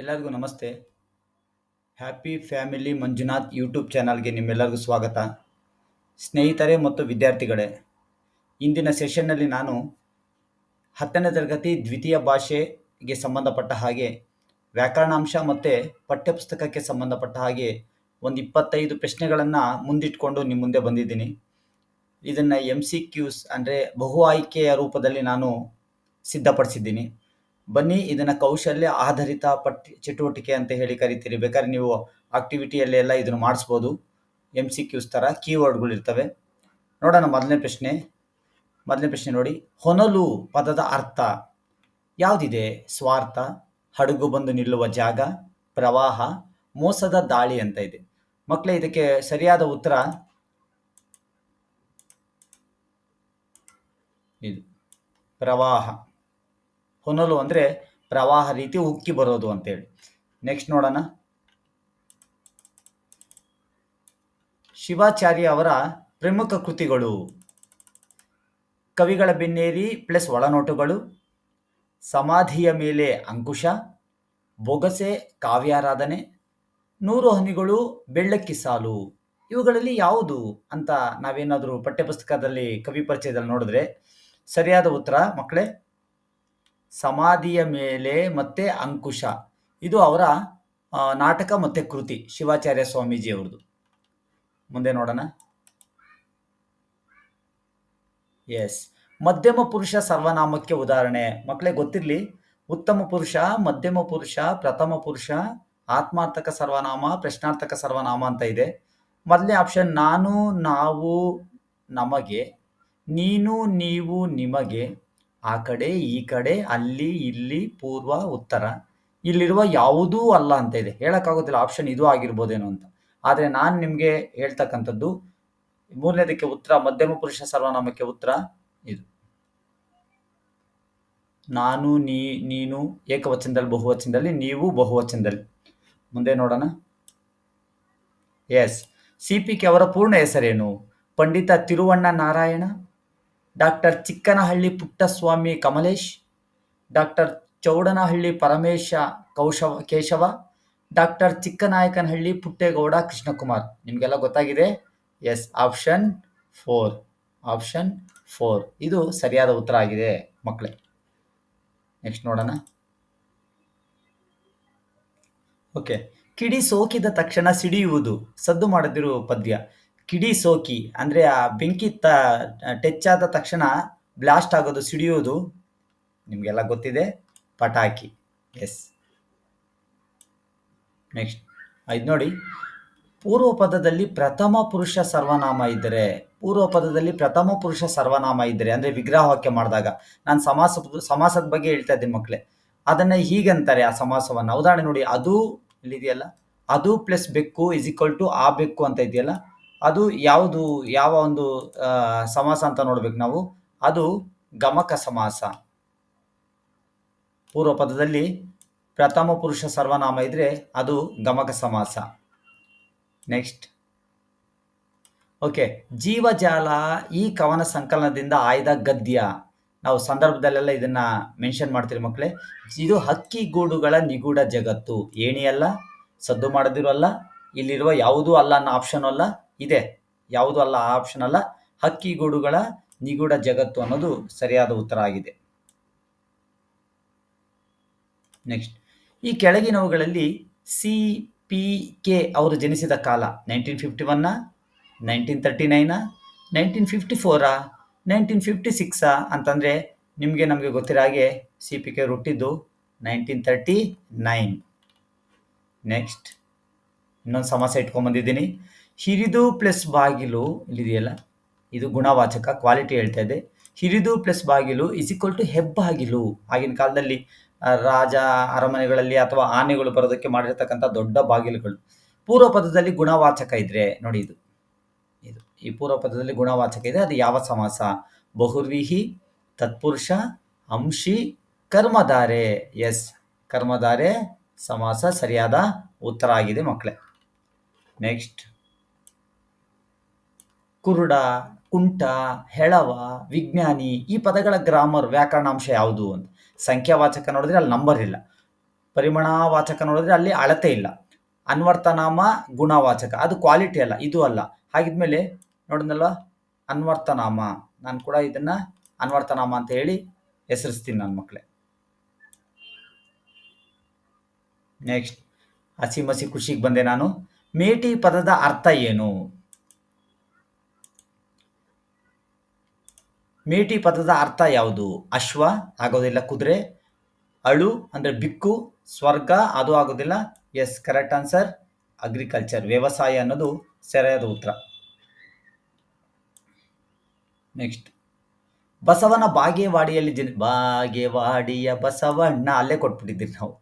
ಎಲ್ಲರಿಗೂ ನಮಸ್ತೆ. Happy family Manjunath YouTube ಚಾನಲ್ಗೆ ನಿಮ್ಮೆಲ್ಲರಿಗೂ ಸ್ವಾಗತ. ಸ್ನೇಹಿತರೆ ಮತ್ತು ವಿದ್ಯಾರ್ಥಿಗಳೇ, ಇಂದಿನ ಸೆಷನ್ನಲ್ಲಿ ನಾನು ಹತ್ತನೇ ತರಗತಿ ದ್ವಿತೀಯ ಭಾಷೆಗೆ ಸಂಬಂಧಪಟ್ಟ ಹಾಗೆ, ವ್ಯಾಕರಣಾಂಶ ಮತ್ತು ಪಠ್ಯಪುಸ್ತಕಕ್ಕೆ ಸಂಬಂಧಪಟ್ಟ ಹಾಗೆ ಒಂದು ಇಪ್ಪತ್ತೈದು ಪ್ರಶ್ನೆಗಳನ್ನು ಮುಂದಿಟ್ಕೊಂಡು ನಿಮ್ಮ ಮುಂದೆ ಬಂದಿದ್ದೀನಿ. ಇದನ್ನು ಎಂ ಸಿ ಕ್ಯೂಸ್ ಅಂದರೆ ಬಹು ಆಯ್ಕೆಯ ರೂಪದಲ್ಲಿ ನಾನು ಸಿದ್ಧಪಡಿಸಿದ್ದೀನಿ. ಬನ್ನಿ, ಇದನ್ನ ಕೌಶಲ್ಯ ಆಧಾರಿತ ಪಠ್ಯ ಚಟುವಟಿಕೆ ಅಂತ ಹೇಳಿ ಕರಿತೀರಿ. ಬೇಕಾದ್ರೆ ನೀವು ಆಕ್ಟಿವಿಟಿಯಲ್ಲಿ ಎಲ್ಲ ಇದನ್ನು ಮಾಡಿಸ್ಬೋದು. ಎಂ ಸಿ ಕ್ಯೂಸ್ ಥರ ಕೀವರ್ಡ್ಗಳು ಇರ್ತವೆ. ನೋಡೋಣ ಮೊದಲನೇ ಪ್ರಶ್ನೆ. ಮೊದಲನೇ ಪ್ರಶ್ನೆ ನೋಡಿ. ಹೊನಲು ಪದದ ಅರ್ಥ ಯಾವುದಿದೆ? ಸ್ವಾರ್ಥ, ಹಡಗು ಬಂದು ನಿಲ್ಲುವ ಜಾಗ, ಪ್ರವಾಹ, ಮೋಸದ ದಾಳಿ ಅಂತ ಇದೆ. ಮಕ್ಕಳೇ ಇದಕ್ಕೆ ಸರಿಯಾದ ಉತ್ತರ? ಇದು. ಪ್ರವಾಹ. ಹೊನಲು ಅಂದರೆ ಪ್ರವಾಹ ರೀತಿ ಉಕ್ಕಿ ಬರೋದು ಅಂತೇಳಿ. ನೆಕ್ಸ್ಟ್ ನೋಡೋಣ. ಶಿವಾಚಾರ್ಯ ಅವರ ಪ್ರಮುಖ ಕೃತಿಗಳು. ಕವಿಗಳ ಬೆನ್ನೇರಿ ಪ್ಲಸ್ ಒಳನೋಟುಗಳು. ಸಮಾಧಿಯ ಮೇಲೆ ಅಂಕುಶ. ಬೊಗಸೆ ಕಾವ್ಯಾರಾಧನೆ. ನೂರು ಹನಿಗಳು ಬೆಳ್ಳಕ್ಕಿ ಸಾಲು. ಇವುಗಳಲ್ಲಿ ಯಾವುದು ಅಂತ ನಾವೇನಾದರೂ ಪಠ್ಯಪುಸ್ತಕದಲ್ಲಿ ಕವಿ ಪರಿಚಯದಲ್ಲಿ ನೋಡಿದ್ರೆ ಸರಿಯಾದ ಉತ್ತರ ಮಕ್ಕಳೇ ಸಮಾಧಿಯ ಮೇಲೆ ಮತ್ತೆ ಅಂಕುಶ. ಇದು ಅವರ ನಾಟಕ ಮತ್ತೆ ಕೃತಿ ಶಿವಾಚಾರ್ಯ ಸ್ವಾಮೀಜಿ ಅವ್ರದ್ದು ಮುಂದೆ ನೋಡೋಣ. ಎಸ್. ಮಧ್ಯಮ ಪುರುಷ ಸರ್ವನಾಮಕ್ಕೆ ಉದಾಹರಣೆ. ಮಕ್ಕಳೇ ಗೊತ್ತಿರಲಿ? ಉತ್ತಮ ಪುರುಷ, ಮಧ್ಯಮ ಪುರುಷ, ಪ್ರಥಮ ಪುರುಷ, ಆತ್ಮಾರ್ಥಕ ಸರ್ವನಾಮ, ಪ್ರಶ್ನಾರ್ಥಕ ಸರ್ವನಾಮ ಅಂತ ಇದೆ. ಮೊದಲನೇ ಆಪ್ಷನ್, ನಾನು, ನಾವು, ನಮಗೆ, ನೀನು, ನೀವು, ನಿಮಗೆ ಆ ಕಡೆ, ಈ ಕಡೆ, ಅಲ್ಲಿ, ಇಲ್ಲಿ, ಪೂರ್ವ, ಉತ್ತರ. ಇಲ್ಲಿರುವ ಯಾವುದೂ ಅಲ್ಲ ಅಂತ ಇದೆ. ಹೇಳೋಕ್ಕಾಗೋದಿಲ್ಲ ಆಪ್ಷನ್ ಇದು ಆಗಿರ್ಬೋದೇನೋ ಅಂತ. ಆದರೆ ನಾನು ನಿಮಗೆ ಹೇಳ್ತಕ್ಕಂಥದ್ದು, ಮೂರನೇದಕ್ಕೆ ಉತ್ತರ, ಮಧ್ಯಮ ಪುರುಷ ಸರ್ವನಾಮಕ್ಕೆ ಉತ್ತರ ಇದು. ನಾನು, ನೀ, ನೀನು, ಏಕವಚನದಲ್ಲಿ, ಬಹುವಚನದಲ್ಲಿ, ನೀವು, ಬಹುವಚನದಲ್ಲಿ. ಮುಂದೆ ನೋಡೋಣ. ಎಸ್ ಸಿ ಪಿ ಕೆ ಅವರ ಪೂರ್ಣ ಹೆಸರೇನು? Pandita Tiruvanna Narayana doctor Chikkanahalli Puttaswamy Kamalesh, doctor Chowdanahalli Paramesha Kaushava, Keshava, doctor Chikkanayakanahalli Puttegowda Krishnakumar. ನಿಮಗೆಲ್ಲ ಗೊತ್ತಾಗಿದೆ? Yes, option four option four. ಇದು ಸರಿಯಾದ ಉತ್ತರ ಆಗಿದೆ ಮಕ್ಕಳೇ. ನೆಕ್ಸ್ಟ್ ನೋಡೋಣ. ಓಕೆ, ಕಿಡಿ ಸೋಕಿದ ತಕ್ಷಣ ಸಿಡಿಯುವುದು, ಸದ್ದು ಮಾಡದಿರುವ ಪದ್ಯ. ಕಿಡಿ ಸೋಕಿ, ಅಂದರೆ ಆ ಬೆಂಕಿ ತ ಟಚ್ ಆದ ತಕ್ಷಣ ಬ್ಲಾಸ್ಟ್ ಆಗೋದು ಸಿಡಿಯೋದು ನಿಮಗೆಲ್ಲ ಗೊತ್ತಿದೆ ಪಟಾಕಿ ಎಸ್ ನೆಕ್ಸ್ಟ್ ಇದು ನೋಡಿ. ಪೂರ್ವ ಪದದಲ್ಲಿ ಪ್ರಥಮ ಪುರುಷ ಸರ್ವನಾಮ ಇದ್ದರೆ ಪೂರ್ವ ಪದದಲ್ಲಿ ಪ್ರಥಮ ಪುರುಷ ಸರ್ವನಾಮ ಇದ್ದರೆ, ಅಂದರೆ ವಿಗ್ರಹವಾಕ್ಯ ಮಾಡಿದಾಗ, ನಾನು ಸಮಾಸ, ಸಮಾಸದ ಬಗ್ಗೆ ಹೇಳ್ತಾ ಇದ್ದೀನಿ ಮಕ್ಕಳೇ ಅದನ್ನು ಹೀಗಂತಾರೆ ಆ ಸಮಾಸವನ್ನು. ಉದಾಹರಣೆ ನೋಡಿ, ಅದು ಇಲ್ಲಿದೆಯಲ್ಲ? ಅದು ಪ್ಲಸ್ ಬೆಕ್ಕು ಇಸ್ ಈಕ್ವಲ್ ಟು ಆ ಬೆಕ್ಕು ಅಂತ ಇದೆಯಲ್ಲ? ಅದು ಯಾವುದು, ಯಾವ ಒಂದು ಸಮಾಸ ಅಂತ ನೋಡ್ಬೇಕು ನಾವು. ಅದು ಗಮಕ ಸಮಾಸ. ಪೂರ್ವ ಪದದಲ್ಲಿ ಪ್ರಥಮ ಪುರುಷ ಸರ್ವನಾಮ ಇದ್ರೆ ಅದು ಗಮಕ ಸಮಾಸ. ನೆಕ್ಸ್ಟ್ ಓಕೆ ಜೀವಜಾಲ ಈ ಕವನ ಸಂಕಲನದಿಂದ ಆಯ್ದ ಗದ್ಯ. ನಾವು ಸಂದರ್ಭದಲ್ಲೆಲ್ಲ ಇದನ್ನ ಮೆನ್ಷನ್ ಮಾಡ್ತೀರಿ ಮಕ್ಕಳೇ. ಇದು ಹಕ್ಕಿ ಗೂಡುಗಳ ನಿಗೂಢ ಜಗತ್ತು. ಏಣಿಯಲ್ಲ ಸದ್ದು ಮಾಡದಿರೋ ಅಲ್ಲ, ಇಲ್ಲಿರುವ ಯಾವುದೂ ಅಲ್ಲ ಅನ್ನೋ ಆಪ್ಷನ್ ಅಲ್ಲ. ಇದೆ. ಯಾವುದೂ ಅಲ್ಲ ಆ ಆಪ್ಷನ್ ಅಲ್ಲ. ಹಕ್ಕಿ ಗೂಡುಗಳ ನಿಗೂಢ ಜಗತ್ತು ಅನ್ನೋದು ಸರಿಯಾದ ಉತ್ತರ ಆಗಿದೆ. ನೆಕ್ಸ್ಟ್ ಈ ಕೆಳಗಿನವುಗಳಲ್ಲಿ ಸಿ ಪಿ ಕೆ ಅವರು ಜನಿಸಿದ ಕಾಲ ನೈನ್ಟೀನ್ ಫಿಫ್ಟಿ ಒನ್ನ ನೈನ್ಟೀನ್ ತರ್ಟಿ ನೈನ ನೈನ್ಟೀನ್ ಫಿಫ್ಟಿ ಫೋರಾ ನೈನ್ಟೀನ್ ಫಿಫ್ಟಿ ಸಿಕ್ಸಾ ಅಂತಂದರೆ ನಿಮಗೆ ನಮಗೆ ಗೊತ್ತಿರೋ ಹಾಗೆ ಸಿ ಪಿ ಕೆ ಹುಟ್ಟಿದ್ದು ನೈನ್ಟೀನ್ ತರ್ಟಿ ನೈನ್. ನೆಕ್ಸ್ಟ್ ಇನ್ನೊಂದು ಸಮಸ್ಯೆ ಇಟ್ಕೊಂಡ್ಬಂದಿದ್ದೀನಿ ಹಿರಿದು ಪ್ಲಸ್ ಬಾಗಿಲು ಇಲ್ಲಿದೆಯಲ್ಲ? ಇದು ಗುಣವಾಚಕ ಕ್ವಾಲಿಟಿ ಹೇಳ್ತಾ ಇದೆ. ಹಿರಿದು ಪ್ಲಸ್ ಬಾಗಿಲು ಇಸ್ ಈಕ್ವಲ್ ಟು ಹೆಬ್ಬಾಗಿಲು. ಆಗಿನ ಕಾಲದಲ್ಲಿ ರಾಜ ಅರಮನೆಗಳಲ್ಲಿ ಅಥವಾ ಆನೆಗಳು ಬರೋದಕ್ಕೆ ಮಾಡಿರ್ತಕ್ಕಂಥ ದೊಡ್ಡ ಬಾಗಿಲುಗಳು. ಪೂರ್ವ ಪದದಲ್ಲಿ ಗುಣವಾಚಕ ಇದ್ರೆ, ನೋಡಿ ಇದು. ಇದು, ಈ ಪೂರ್ವ ಪದದಲ್ಲಿ ಗುಣವಾಚಕ ಇದೆ, ಅದು ಯಾವ ಸಮಾಸ? ಬಹುರ್ವಿಹಿ, ತತ್ಪುರುಷ, ಅಂಶಿ, ಕರ್ಮಧಾರೆ. ಎಸ್ ಕರ್ಮಧಾರೆ ಸಮಾಸ ಸರಿಯಾದ ಉತ್ತರ ಆಗಿದೆ ಮಕ್ಕಳೇ. ನೆಕ್ಸ್ಟ್ ಕುರುಡ, ಕುಂಟ, ಹೆಳವ, ವಿಜ್ಞಾನಿ ಈ ಪದಗಳ ಗ್ರಾಮರ್ ವ್ಯಾಕರಣಾಂಶ ಯಾವುದು ಅಂತ. ಸಂಖ್ಯಾವಾಚಕ ನೋಡಿದ್ರೆ ಅಲ್ಲಿ ನಂಬರ್ ಇಲ್ಲ. ಪರಿಮಾಣವಾಚಕ ನೋಡಿದ್ರೆ ಅಲ್ಲಿ ಅಳತೆ ಇಲ್ಲ. ಅನ್ವರ್ತನಾಮ, ಗುಣವಾಚಕ. ಅದು ಕ್ವಾಲಿಟಿ ಅಲ್ಲ, ಇದು ಅಲ್ಲ. ಹಾಗಿದ್ಮೇಲೆ ನೋಡಿದ್ನಲ್ವ? ಅನ್ವರ್ತನಾಮ. ನಾನು ಕೂಡ ಇದನ್ನ ಅನ್ವರ್ತನಾಮ ಅಂತ ಹೇಳಿ ಹೆಸರಿಸ್ತೀನಿ ನನ್ನ ಮಕ್ಕಳೇ ನೆಕ್ಸ್ಟ್ ಹಸಿ ಮಸಿ ಖುಷಿಗೆ ಬಂದೆ ನಾನು. ಮೇಟಿ ಪದದ ಅರ್ಥ ಏನು? ಮೇಟಿ ಪದದ ಅರ್ಥ ಯಾವುದು? ಅಶ್ವ, ಆಗೋದಿಲ್ಲ ಕುದುರೆ. ಅಳು ಅಂದರೆ ಬಿಕ್ಕು, ಸ್ವರ್ಗ, ಅದು ಆಗೋದಿಲ್ಲ. ಎಸ್ ಕರೆಕ್ಟ್ ಆನ್ಸರ್ ಅಗ್ರಿಕಲ್ಚರ್ ವ್ಯವಸಾಯ ಅನ್ನೋದು ಸರಿಯಾದ ಉತ್ತರ. ನೆಕ್ಸ್ಟ್ ಬಸವನ ಬಾಗೇವಾಡಿಯಲ್ಲಿ ಜನ ಬಾಗೇವಾಡಿಯ ಬಸವಣ್ಣ ಅಲ್ಲೇ ಕೊಟ್ಬಿಟ್ಟಿದ್ದೀರಿ ನಾವು.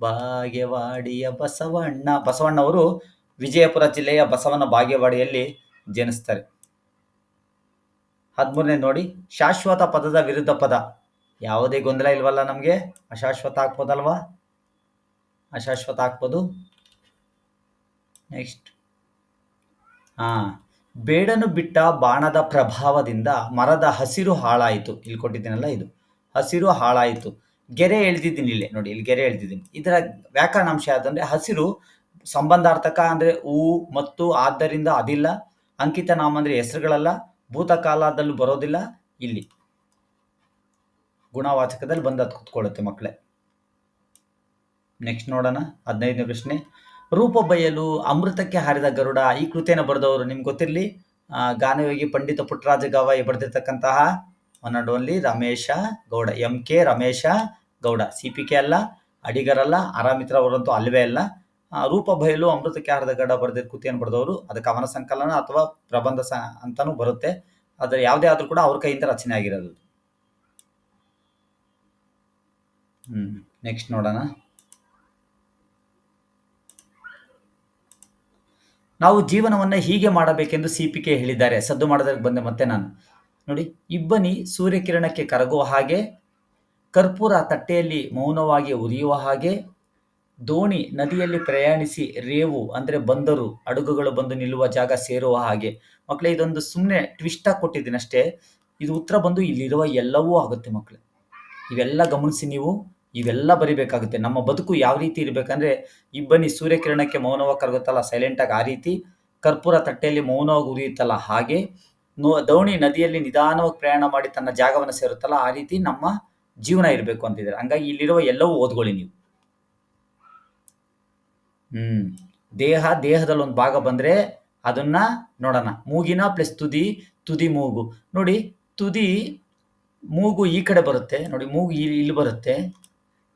ಬಾಗೇವಾಡಿಯ ಬಸವಣ್ಣ ಬಸವಣ್ಣವರು ವಿಜಯಪುರ ಜಿಲ್ಲೆಯ ಬಸವನ ಬಾಗೇವಾಡಿಯಲ್ಲಿ ಜನಿಸ್ತಾರೆ. ಹದಿಮೂರನೇ ನೋಡಿ, ಶಾಶ್ವತ ಪದದ ವಿರುದ್ಧ ಪದ. ಯಾವುದೇ ಗೊಂದಲ ಇಲ್ವಲ್ಲ ನಮಗೆ? ಅಶಾಶ್ವತ ಹಾಕ್ಬೋದಲ್ವಾ ಅಶಾಶ್ವತ ಹಾಕ್ಬೋದು ನೆಕ್ಸ್ಟ್ ಹಾ ಬೇಡನು ಬಿಟ್ಟ ಬಾಣದ ಪ್ರಭಾವದಿಂದ ಮರದ ಹಸಿರು ಹಾಳಾಯಿತು. ಇಲ್ಲಿ ಕೊಟ್ಟಿದ್ದೀನಲ್ಲ ಇದು. ಹಸಿರು ಹಾಳಾಯಿತು. ಗೆರೆ ಎಳ್ದಿದ್ದೀನಿ ಇಲ್ಲಿ. ನೋಡಿ, ಇಲ್ಲಿ ಗೆರೆ ಎಳ್ದಿದ್ದೀನಿ. ಇದರ ವ್ಯಾಕರಣಾಂಶ ಯಾವುದಂದ್ರೆ, ಹಸಿರು ಸಂಬಂಧಾರ್ಥಕ ಅಂದ್ರೆ ಹೂ ಮತ್ತು, ಆದ್ದರಿಂದ ಅದಿಲ್ಲ. ಅಂಕಿತ ನಾಮ ಅಂದ್ರೆ ಹೆಸರುಗಳಲ್ಲ. ಭೂತಕಾಲದಲ್ಲೂ ಬರೋದಿಲ್ಲ, ಇಲ್ಲಿ ಗುಣವಾಚಕದಲ್ಲಿ ಬಂದು ಅದು ಕುತ್ಕೊಳ್ಳುತ್ತೆ ಮಕ್ಕಳೇ. ನೆಕ್ಸ್ಟ್ ನೋಡೋಣ, ಹದಿನೈದನೇ ಪ್ರಶ್ನೆ. ರೂಪ ಬಯಲು ಅಮೃತಕ್ಕೆ ಹಾರಿದ ಗರುಡ, ಈ ಕೃತಿಯನ್ನು ಬರೆದವರು ನಿಮ್ಗೆ ಗೊತ್ತಿರಲಿ? ಗಾನಯೋಗಿ ಪಂಡಿತ Puttaraja Gavai ಬರೆದಿರ್ತಕ್ಕಂತಹ one and only Ramesha Gowda M K Ramesha Gowda. C P K ಅಲ್ಲ, ಅಡಿಗರಲ್ಲ, ಆರಾಮಿತ್ರ ಅವರಂತೂ ಅಲ್ಲವೇ ಅಲ್ಲ. ರೂಪ ಬಯಲು ಅಮೃತಕ್ಕೆ ಅರ್ಧ ಗಡ ಬರೆದ ಕೃತಿಯನ್ನು ಬರೆದವರು? ಅದು ಕವನ ಸಂಕಲನ ಅಥವಾ ಪ್ರಬಂಧ ಸ ಅಂತಾನೂ ಬರುತ್ತೆ. ಆದರೆ ಯಾವುದೇ ಆದ್ರೂ ಕೂಡ ಅವ್ರ ಕೈಯಿಂದ ರಚನೆ ಆಗಿರೋದು ಹ್ಮ್ ನೆಕ್ಸ್ಟ್ ನೋಡೋಣ. ನಾವು ಜೀವನವನ್ನ ಹೀಗೆ ಮಾಡಬೇಕೆಂದು ಸಿ ಪಿ ಕೆ ಹೇಳಿದ್ದಾರೆ. ಸದ್ದು ಮಾಡೋದಕ್ಕೆ ಬಂದೆ ಮತ್ತೆ ನಾನು. ನೋಡಿ, ಇಬ್ಬನಿ ಸೂರ್ಯಕಿರಣಕ್ಕೆ ಕರಗುವ ಹಾಗೆ, ಕರ್ಪೂರ ತಟ್ಟೆಯಲ್ಲಿ ಮೌನವಾಗಿ ಉರಿಯುವ ಹಾಗೆ ದೋಣಿ ನದಿಯಲ್ಲಿ ಪ್ರಯಾಣಿಸಿ ರೇವು ಅಂದರೆ ಬಂದರು, ಹಡಗುಗಳು ಬಂದು ನಿಲ್ಲುವ ಜಾಗ ಸೇರುವ ಹಾಗೆ. ಮಕ್ಕಳೇ ಇದೊಂದು ಸುಮ್ಮನೆ ಟ್ವಿಸ್ಟಾಗಿ ಕೊಟ್ಟಿದ್ದೀನಿ ಅಷ್ಟೇ. ಇದು ಉತ್ತರ ಬಂದು ಇಲ್ಲಿರುವ ಎಲ್ಲವೂ ಆಗುತ್ತೆ ಮಕ್ಕಳು ಇವೆಲ್ಲ ಗಮನಿಸಿ ನೀವು, ಇವೆಲ್ಲ ಬರಿಬೇಕಾಗುತ್ತೆ. ನಮ್ಮ ಬದುಕು ಯಾವ ರೀತಿ ಇರಬೇಕಂದ್ರೆ ಇಬ್ಬನಿ ಸೂರ್ಯಕಿರಣಕ್ಕೆ ಮೌನವಾಗಿ ಕರಗುತ್ತಲ್ಲ ಸೈಲೆಂಟಾಗಿ ಆ ರೀತಿ. ಕರ್ಪೂರ ತಟ್ಟೆಯಲ್ಲಿ ಮೌನವಾಗಿ ಉರಿಯುತ್ತಲ್ಲ, ಹಾಗೆ. ನೋ, ದೋಣಿ ನದಿಯಲ್ಲಿ ನಿಧಾನವಾಗಿ ಪ್ರಯಾಣ ಮಾಡಿ ತನ್ನ ಜಾಗವನ್ನು ಸೇರುತ್ತಲ್ಲ, ಆ ರೀತಿ ನಮ್ಮ ಜೀವನ ಇರಬೇಕು ಅಂತಿದ್ದಾರೆ. ಹಂಗಾಗಿ ಇಲ್ಲಿರುವ ಎಲ್ಲವೂ ಓದ್ಕೊಳ್ಳಿ ನೀವು. ಹ್ಮ್. ದೇಹ ದೇಹದಲ್ಲಿ ಒಂದು ಭಾಗ ಬಂದ್ರೆ ಅದನ್ನ ನೋಡೋಣ. ಮೂಗಿನ ಪ್ಲಸ್ ತುದಿ ತುದಿ ಮೂಗು. ನೋಡಿ, ತುದಿ, ಮೂಗು ಈ ಕಡೆ ಬರುತ್ತೆ. ನೋಡಿ, ಮೂಗು ಇಲ್ಲಿ ಇಲ್ಲಿ ಬರುತ್ತೆ.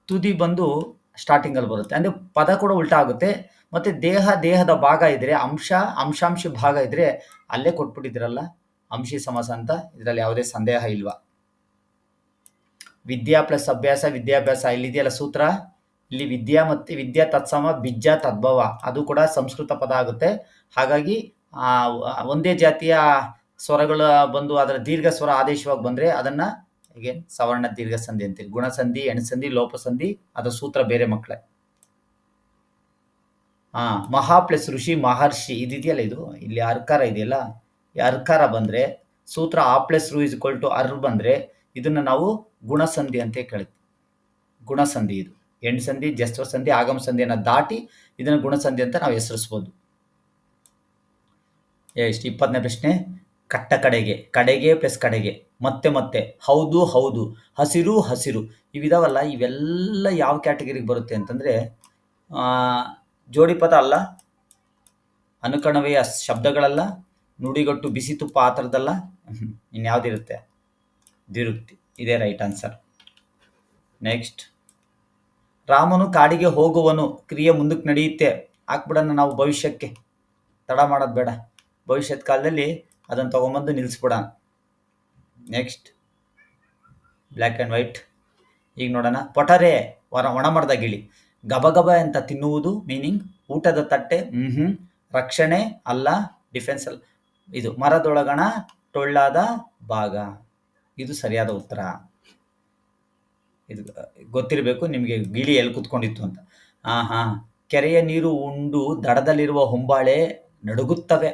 ತುದಿ ಬಂದು ಸ್ಟಾರ್ಟಿಂಗ್ ಅಲ್ಲಿ ಬರುತ್ತೆ. ಅಂದ್ರೆ ಪದ ಕೂಡ ಉಲ್ಟಾ ಆಗುತ್ತೆ. ಮತ್ತೆ ದೇಹ, ದೇಹದ ಭಾಗ ಇದ್ರೆ, ಅಂಶ, ಅಂಶಾಂಶ ಭಾಗ ಇದ್ರೆ ಅಲ್ಲೇ ಕೊಟ್ಬಿಟ್ಟಿದ್ರಲ್ಲ, ಅಂಶಿ ಸಮಾಸ ಅಂತ, ಇದರಲ್ಲಿ ಯಾವುದೇ ಸಂದೇಹ ಇಲ್ವಾ? ವಿದ್ಯಾ ಪ್ಲಸ್ ಅಭ್ಯಾಸ, ವಿದ್ಯಾಭ್ಯಾಸ ಇಲ್ಲಿದೆಯಲ್ಲ ಸೂತ್ರ? ಇಲ್ಲಿ ವಿದ್ಯಾ ಮತ್ತು ವಿದ್ಯಾ ತತ್ಸಮ ಬಿಜ್ಜ ತದ್ಭವ ಅದು ಕೂಡ ಸಂಸ್ಕೃತ ಪದ ಆಗುತ್ತೆ. ಹಾಗಾಗಿ ಒಂದೇ ಜಾತಿಯ ಸ್ವರಗಳು ಬಂದು ಅದರ ದೀರ್ಘ ಸ್ವರ ಆದೇಶವಾಗಿ ಬಂದ್ರೆ ಅದನ್ನ ಹೀಗೆ ಸವರ್ಣ ದೀರ್ಘ ಸಂಧಿ ಅಂತೀವಿ ಗುಣಸಂಧಿ, ಎಣಸಂಧಿ, ಲೋಪಸಂಧಿ, ಅದರ ಸೂತ್ರ ಬೇರೆ ಮಕ್ಕಳೇ ಹಾಂ ಮಹಾ ಪ್ಲಸ್ ಋಷಿ, ಮಹರ್ಷಿ ಇದಿದೆಯಲ್ಲ ಇದು? ಇಲ್ಲಿ ಅರ್ಕಾರ ಇದೆಯಲ್ಲ? ಈ ಅರ್ಕಾರ ಬಂದ್ರೆ, ಸೂತ್ರ ಆ ಪ್ಲಸ್ ರು ಇಸ್ ಇಕ್ವಲ್ ಟು ಅರ್ ಬಂದ್ರೆ ಇದನ್ನ ನಾವು ಗುಣಸಂಧಿ ಅಂತ ಕೇಳ್ತೀವಿ ಗುಣಸಂಧಿ ಇದು. ಎಂಡ್ ಸಂಧಿ ಜಸ್ವ ಸಂಧಿ, ಆಗಮ ಸಂಧಿಯನ್ನು ದಾಟಿ ಇದನ್ನು ಗುಣಸಂಧಿ ಅಂತ ನಾವು ಹೆಸರಿಸ್ಬೋದು. ಎಷ್ಟು ಇಪ್ಪತ್ತನೇ ಪ್ರಶ್ನೆ. ಕಟ್ಟ ಕಡೆಗೆ ಕಡೆಗೆ ಪ್ಲಸ್ ಕಡೆಗೆ, ಮತ್ತೆ ಮತ್ತೆ, ಹೌದು ಹೌದು, ಹಸಿರು ಹಸಿರು, ಇವಿದಾವಲ್ಲ, ಇವೆಲ್ಲ ಯಾವ ಕ್ಯಾಟಗರಿಗೆ ಬರುತ್ತೆ ಅಂತಂದರೆ ಜೋಡಿ ಪದ ಅಲ್ಲ ಅನುಕರಣವೆಯ ಶಬ್ದಗಳಲ್ಲ, ನುಡಿಗಟ್ಟು ಬಿಸಿ ತುಪ್ಪ ಆ ಥರದ್ದಲ್ಲ ಇನ್ಯಾವುದಿರುತ್ತೆ? ದ್ವಿರುಕ್ತಿ. ಇದೇ ರೈಟ್ ಆನ್ಸರ್ ನೆಕ್ಸ್ಟ್ ರಾಮನು ಕಾಡಿಗೆ ಹೋಗುವನು, ಕ್ರಿಯೆ ಮುಂದಕ್ಕೆ ನಡೆಯುತ್ತೆ. ಹಾಕ್ಬಿಡೋಣ ನಾವು ಭವಿಷ್ಯಕ್ಕೆ. ತಡ ಮಾಡೋದು ಬೇಡ. ಭವಿಷ್ಯದ ಕಾಲದಲ್ಲಿ ಅದನ್ನು ತೊಗೊಂಬಂದು ನಿಲ್ಲಿಸ್ಬಿಡೋಣ ನೆಕ್ಸ್ಟ್ ಬ್ಲ್ಯಾಕ್ ಆ್ಯಂಡ್ ವೈಟ್ ಈಗ ನೋಡೋಣ. ಪೊಟರೆ ವರ ಒಣಮರದ ಗಿಳಿ. ಗಬಗಬ ಅಂತ ತಿನ್ನುವುದು ಮೀನಿಂಗ್ ಊಟದ ತಟ್ಟೆ ಹ್ಞೂ ರಕ್ಷಣೆ ಅಲ್ಲ ಡಿಫೆನ್ಸ್ ಅಲ್ಲ. ಇದು ಮರದೊಳಗಣ, ಟೊಳ್ಳಾದ ಭಾಗ. ಇದು ಸರಿಯಾದ ಉತ್ತರ. ಇದು ಗೊತ್ತಿರಬೇಕು, ನಿಮಗೆ ಗಿಳಿ ಎಲ್ಲಿ ಕುತ್ಕೊಂಡಿತ್ತು ಅಂತ. ಹಾಂ ಹಾಂ ಕೆರೆಯ ನೀರು ಉಂಡು, ದಡದಲ್ಲಿರುವ ಹೊಂಬಾಳೆ ನಡುಗುತ್ತವೆ.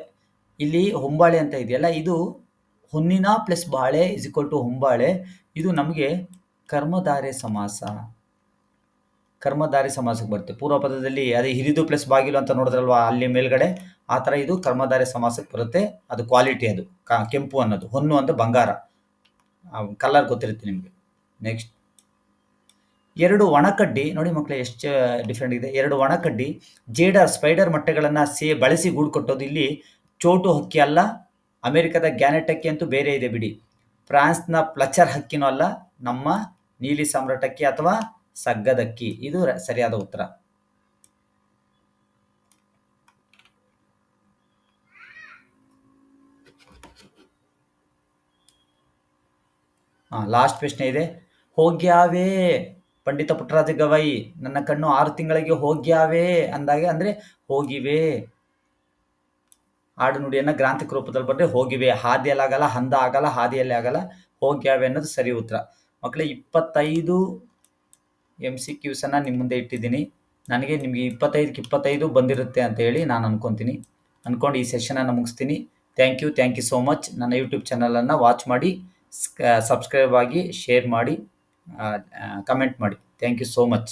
ಇಲ್ಲಿ ಹೊಂಬಾಳೆ ಅಂತ ಇದೆಯಲ್ಲ ಇದು ಹೊನ್ನಿನ ಪ್ಲಸ್ ಬಾಳೆ ಇಸ್ ಇಕ್ವಲ್ ಟು ಹೊಂಬಾಳೆ. ಇದು ನಮಗೆ ಕರ್ಮಧಾರೆ ಸಮಾಸ. ಕರ್ಮಧಾರಿ ಸಮಾಸಕ್ಕೆ ಬರುತ್ತೆ. ಪೂರ್ವ ಪದದಲ್ಲಿ ಅದೇ ಹಿರಿದು ಪ್ಲಸ್ ಬಾಗಿಲು ಅಂತ ನೋಡಿದ್ರಲ್ವಾ ಅಲ್ಲಿ ಮೇಲ್ಗಡೆ? ಆ ಥರ ಇದು ಕರ್ಮಧಾರಿ ಸಮಾಸಕ್ಕೆ ಬರುತ್ತೆ. ಅದು ಕ್ವಾಲಿಟಿ ಅದು. ಕೆಂಪು ಅನ್ನೋದು. ಹೊನ್ನು ಅಂದರೆ ಬಂಗಾರ. ಕಲರ್ ಗೊತ್ತಿರುತ್ತೆ ನಿಮಗೆ. ನೆಕ್ಸ್ಟ್ ಎರಡು ಒಣಕಡ್ಡಿ, ನೋಡಿ ಮಕ್ಕಳು ಎಷ್ಟು ಡಿಫ್ರೆಂಟ್ ಇದೆ. ಎರಡು ಒಣಕಡ್ಡಿ ಜೇಡರ್ ಸ್ಪೈಡರ್ ಮೊಟ್ಟೆಗಳನ್ನು ಸೇ, ಬಳಸಿ ಗೂಡು ಕಟ್ಟೋದು ಇಲ್ಲಿ ಚೋಟು ಹಕ್ಕಿ ಅಲ್ಲ, ಅಮೆರಿಕದ ಗ್ಯಾನೆಟ್ ಹಕ್ಕಿ ಅಂತೂ ಬೇರೆ ಇದೆ ಬಿಡಿ. ಫ್ರಾನ್ಸ್ನ ಪ್ಲಚರ್ ಹಕ್ಕಿನೂ ಅಲ್ಲ, ನಮ್ಮ ನೀಲಿ ಸಾಮ್ರಾಟ್ ಹಕ್ಕಿ ಅಥವಾ ಸಗ್ಗದಕ್ಕಿ ಇದು ಸರಿಯಾದ ಉತ್ತರ. ಹಾಂ ಲಾಸ್ಟ್ ಪ್ರಶ್ನೆ ಇದೆ. ಹೋಗ್ಯಾವೇ? ಪಂಡಿತ ಪುಟ್ಟರಾಜ ಗವಾಯಿ, ನನ್ನ ಕಣ್ಣು ಆರು ತಿಂಗಳಿಗೆ ಹೋಗ್ಯಾವೇ ಅಂದಾಗೆ ಅಂದರೆ ಹೋಗಿವೆ. ಆಡು ನುಡಿಯನ್ನು ಗ್ರಾಂಥಿಕ ರೂಪದಲ್ಲಿ ಬರೆದ್ರೆ ಹೋಗಿವೆ. ಹಾದಿಯಲ್ಲಿ ಆಗಲ್ಲ, ಹಂದ ಆಗಲ್ಲ, ಹಾದಿಯಲ್ಲಿ ಆಗಲ್ಲ, ಹೋಗ್ಯಾವೆ ಅನ್ನೋದು ಸರಿ ಉತ್ತರ. ಮಕ್ಕಳೇ, ಇಪ್ಪತ್ತೈದು ಎಂ ಸಿ ಕ್ಯೂಸನ್ನು ನಿಮ್ಮ ಮುಂದೆ ಇಟ್ಟಿದ್ದೀನಿ. ನನಗೆ ನಿಮಗೆ ಇಪ್ಪತ್ತೈದಕ್ಕೆ ಇಪ್ಪತ್ತೈದು ಬಂದಿರುತ್ತೆ ಅಂತ ಹೇಳಿ ನಾನು ಅನ್ಕೊತೀನಿ. ಅಂದ್ಕೊಂಡು ಈ ಸೆಷನನ್ನು ಮುಗಿಸ್ತೀನಿ. Thank you thank you so much ನನ್ನ ಯೂಟ್ಯೂಬ್ ಚಾನಲನ್ನು ವಾಚ್ ಮಾಡಿ ಸಬ್ಸ್ಕ್ರೈಬ್ ಆಗಿ ಶೇರ್ ಮಾಡಿ. ಕಮೆಂಟ್ ಮಾಡಿ. Thank you so much